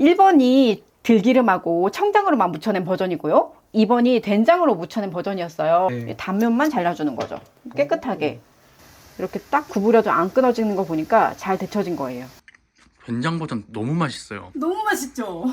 1번이 들기름하고 청장으로만 묻혀낸 버전이고요. 2번이 된장으로 묻혀낸 버전이었어요. 네. 단면만 잘라주는 거죠. 깨끗하게. 이렇게 딱 구부려도 안 끊어지는 거 보니까 잘 데쳐진 거예요. 된장 버전 너무 맛있어요. 너무 맛있죠?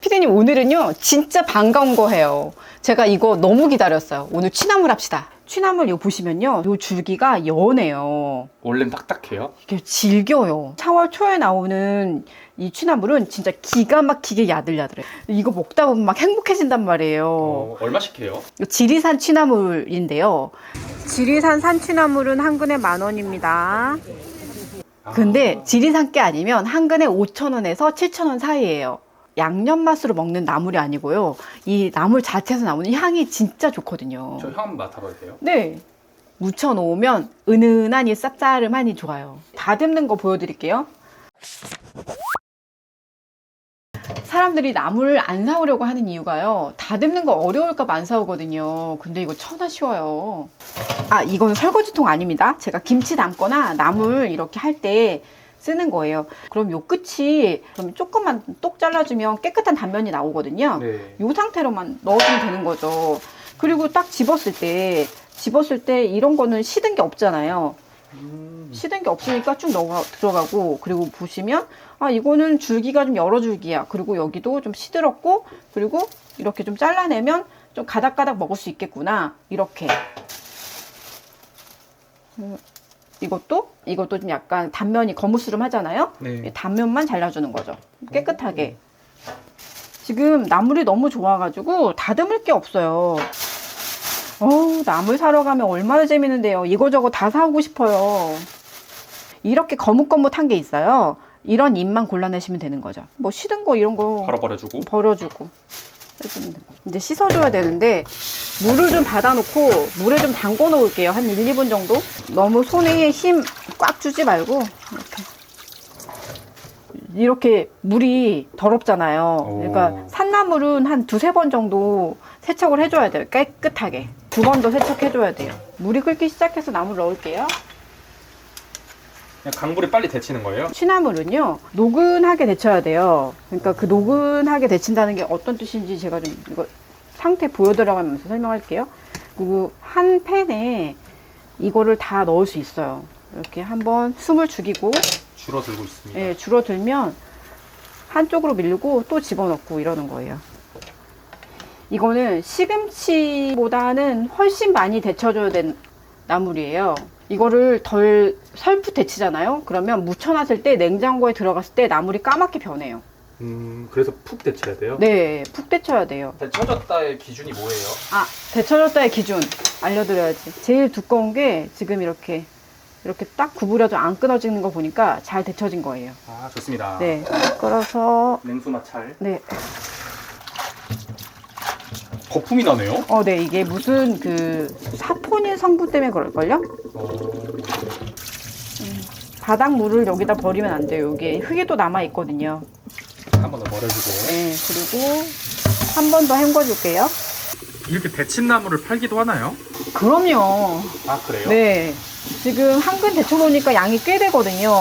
피디님 오늘은요 진짜 반가운 거예요 제가 이거 너무 기다렸어요 오늘 취나물 합시다 취나물 이거 보시면요 요 줄기가 연해요 원래는 딱딱해요? 이게 질겨요 4월 초에 나오는 이 취나물은 진짜 기가 막히게 야들야들해 이거 먹다 보면 막 행복해진단 말이에요 어, 얼마씩 해요? 지리산 취나물인데요. 지리산 산취나물은 한 근에 만 원입니다. 근데 지리산 게 아니면 한 근에 5천 원에서 7천 원 사이예요. 양념 맛으로 먹는 나물이 아니고요. 이 나물 자체에서 나오는 향이 진짜 좋거든요. 저 향 맡아봐도 돼요? 네. 무쳐 놓으면 은은하니 쌉싸름하니 좋아요. 다듬는 거 보여드릴게요. 사람들이 나물을 안 사오려고 하는 이유가요. 다듬는 거 어려울까 봐 안 사오거든요. 근데 이거 천하 쉬워요. 아, 이건 설거지통 아닙니다. 제가 김치 담거나 나물 이렇게 할 때 쓰는 거예요. 그럼 요 끝이 그럼 조금만 똑 잘라주면 깨끗한 단면이 나오거든요. 네. 이 상태로만 넣어주면 되는 거죠. 그리고 딱 집었을 때, 집었을 때 이런 거는 시든 게 없잖아요. 음. 시든 게 없으니까 쭉 넣어 들어가고, 그리고 보시면, 아, 이거는 줄기가 좀 여러 줄기야. 그리고 여기도 좀 시들었고, 그리고 이렇게 좀 잘라내면 좀 가닥가닥 먹을 수 있겠구나. 이렇게. 음, 이것도, 이것도 좀 약간 단면이 거무스름 하잖아요. 네. 단면만 잘라주는 거죠. 깨끗하게. 지금 나물이 너무 좋아가지고 다듬을 게 없어요. 어우, 나물 사러 가면 얼마나 재밌는데요. 이거저거 다 사오고 싶어요. 이렇게 거뭇거뭇한 게 있어요. 이런 잎만 골라내시면 되는 거죠. 뭐 시든 거 이런 거 바로 버려주고. 버려주고 해주면. 이제 씻어줘야 되는데 물을 좀 받아놓고 물에 좀 담궈 놓을게요. 한 1, 2분 정도. 너무 손에 힘 꽉 주지 말고 이렇게 이렇게 물이 더럽잖아요. 오. 그러니까 산나물은 한 두세 번 정도 세척을 해줘야 돼요. 깨끗하게. 두 번 더 세척해줘야 돼요. 물이 끓기 시작해서 나물 넣을게요. 그냥 강불에 빨리 데치는 거예요? 취나물은요 노근하게 데쳐야 돼요. 그러니까 그 노근하게 데친다는 게 어떤 뜻인지 제가 좀 이거 상태 보여드려가면서 설명할게요. 그리고 한 팬에 이거를 다 넣을 수 있어요. 이렇게 한번 숨을 죽이고 줄어들고 있습니다. 예, 줄어들면 한쪽으로 밀고 또 집어넣고 이러는 거예요. 이거는 시금치보다는 훨씬 많이 데쳐줘야 되는 나물이에요. 이거를 덜 설프 데치잖아요. 그러면 묻혀놨을 때 냉장고에 들어갔을 때 나물이 까맣게 변해요. 음, 그래서 푹 데쳐야 돼요? 네, 푹 데쳐야 돼요. 데쳐졌다의 기준이 뭐예요? 아, 데쳐졌다의 기준 알려드려야지. 제일 두꺼운 게 지금 이렇게 이렇게 딱 구부려도 안 끊어지는 거 보니까 잘 데쳐진 거예요. 아, 좋습니다. 네, 끌어서 냉수 마찰. 네, 거품이 나네요? 어, 네, 이게 무슨 그 사포닌 성분 때문에 그럴걸요? 어, 바닥 물을 여기다 버리면 안 돼요. 여기 흙이 또 남아 있거든요. 한 번 더 버려주고. 네, 그리고 한 번 더 헹궈줄게요. 이렇게 데친 나물을 팔기도 하나요? 그럼요. 아, 그래요? 네, 지금 한근 데쳐놓으니까 양이 꽤 되거든요.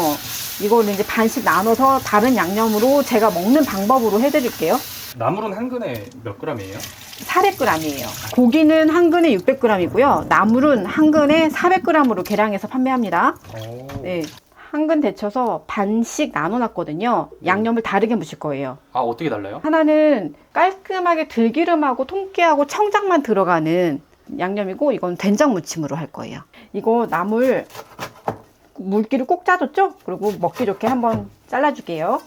이거를 이제 반씩 나눠서 다른 양념으로 제가 먹는 방법으로 해드릴게요. 나물은 한 근에 몇 g이에요? 400g이에요. 고기는 한 근에 600g이고요. 나물은 한 근에 400g으로 계량해서 판매합니다. 오. 네. 한근 데쳐서 반씩 나눠 놨거든요. 양념을 다르게 무칠 거예요. 아, 어떻게 달라요? 하나는 깔끔하게 들기름하고 통깨하고 청장만 들어가는 양념이고 이건 된장 무침으로 할 거예요. 이거 나물 물기를 꼭 짜줬죠? 그리고 먹기 좋게 한번 잘라줄게요.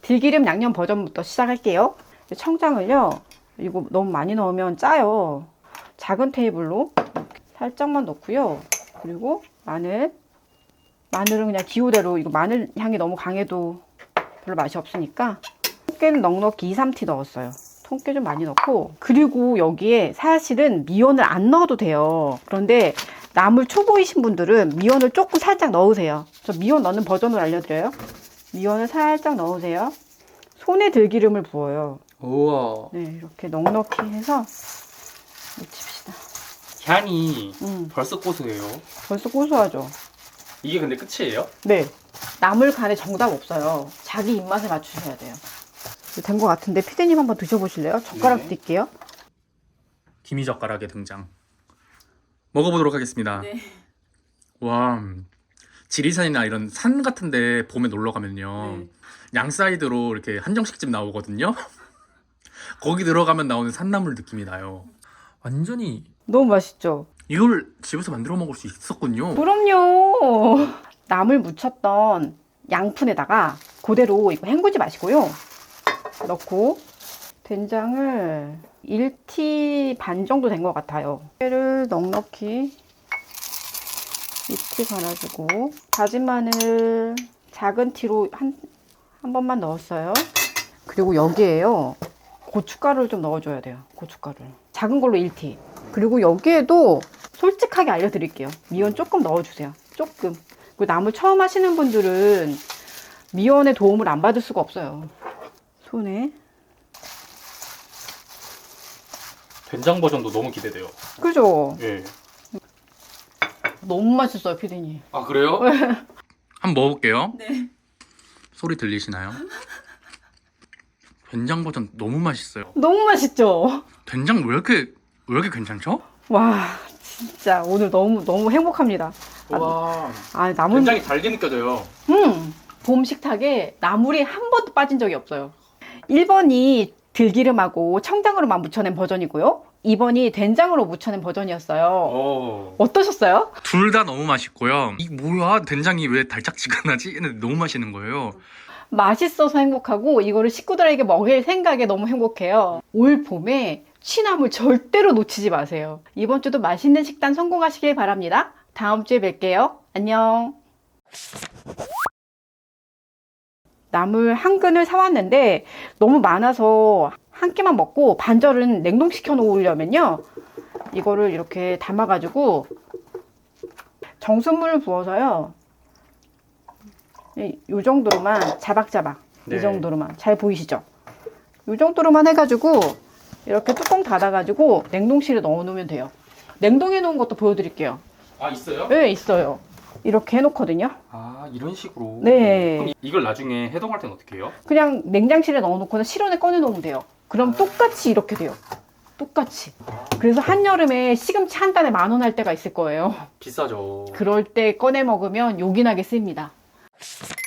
들기름 양념 버전부터 시작할게요. 청장을요. 이거 너무 많이 넣으면 짜요. 작은 테이블로 살짝만 넣고요. 그리고 마늘. 마늘은 그냥 기호대로 이거 마늘 향이 너무 강해도 별로 맛이 없으니까 통깨는 넉넉히 2, 3티 넣었어요. 통깨 좀 많이 넣고 그리고 여기에 사실은 미원을 안 넣어도 돼요. 그런데 나물 초보이신 분들은 미원을 조금 살짝 넣으세요. 저 미원 넣는 버전을 알려드려요. 미원을 살짝 넣으세요. 손에 들기름을 부어요. 우와. 네, 이렇게 넉넉히 해서 묻힙시다. 향이 음, 벌써 고소해요. 벌써 고소하죠. 이게 근데 끝이에요? 네. 나물 간에 정답 없어요. 자기 입맛에 맞추셔야 돼요. 된 것 같은데 피디님 한번 드셔보실래요? 젓가락 네. 드릴게요. 기미 젓가락의 등장. 먹어보도록 하겠습니다. 네. 와, 지리산이나 이런 산 같은데 봄에 놀러 가면요, 네. 양 사이드로 이렇게 한정식집 나오거든요. 거기 들어가면 나오는 산나물 느낌이 나요. 완전히 너무 맛있죠? 이걸 집에서 만들어 먹을 수 있었군요. 그럼요. 나물 무쳤던 양푼에다가 그대로 이거 헹구지 마시고요. 넣고 된장을 1티 반 정도 된 것 같아요. 깨를 넉넉히 2티 갈아주고 다진 마늘 작은 티로 한, 한 번만 넣었어요. 그리고 여기에요. 고춧가루를 좀 넣어줘야 돼요. 고춧가루를. 작은 걸로 1티. 그리고 여기에도 솔직하게 알려드릴게요. 미원 조금 넣어주세요. 조금. 그리고 나물 처음 하시는 분들은 미원의 도움을 안 받을 수가 없어요. 손에. 된장 버전도 너무 기대돼요. 그죠? 예. 너무 맛있어요, 피디님. 아 그래요? 한번 먹어볼게요. 네. 소리 들리시나요? 된장 버전 너무 맛있어요. 너무 맛있죠? 된장 왜 이렇게 왜 이렇게 괜찮죠? 와, 진짜 오늘 너무, 너무 행복합니다. 와, 아, 나물. 굉장히 달게 느껴져요. 음, 봄 식탁에 나물이 한 번도 빠진 적이 없어요. 1번이 들기름하고 청장으로만 무쳐낸 버전이고요. 2번이 된장으로 무쳐낸 버전이었어요. 오. 어떠셨어요? 둘 다 너무 맛있고요. 이 뭐야 된장이 왜 달짝지근하지? 근데 너무 맛있는 거예요. 맛있어서 행복하고 이거를 식구들에게 먹일 생각에 너무 행복해요. 올 봄에 취나물 절대로 놓치지 마세요. 이번 주도 맛있는 식단 성공하시길 바랍니다. 다음 주에 뵐게요. 안녕. 나물 한 근을 사왔는데 너무 많아서 한 끼만 먹고 반절은 냉동시켜 놓으려면요. 이거를 이렇게 담아가지고 정수물을 부어서요. 이- 요 정도로만 자박자박 네. 이 정도로만 잘 보이시죠? 이 정도로만 해가지고 이렇게 뚜껑 닫아가지고 냉동실에 넣어놓으면 돼요. 냉동해 놓은 것도 보여드릴게요. 아 있어요? 네 있어요. 이렇게 해놓거든요. 아 이런 식으로. 네. 그럼 이걸 나중에 해동할 땐 어떻게 해요? 그냥 냉장실에 넣어놓거나 실온에 꺼내놓으면 돼요. 그럼 똑같이 이렇게 돼요. 똑같이. 그래서 한여름에 시금치 한 단에 만 원 할 때가 있을 거예요. 비싸죠. 그럴 때 꺼내 먹으면 요긴하게 씁니다. Thank you.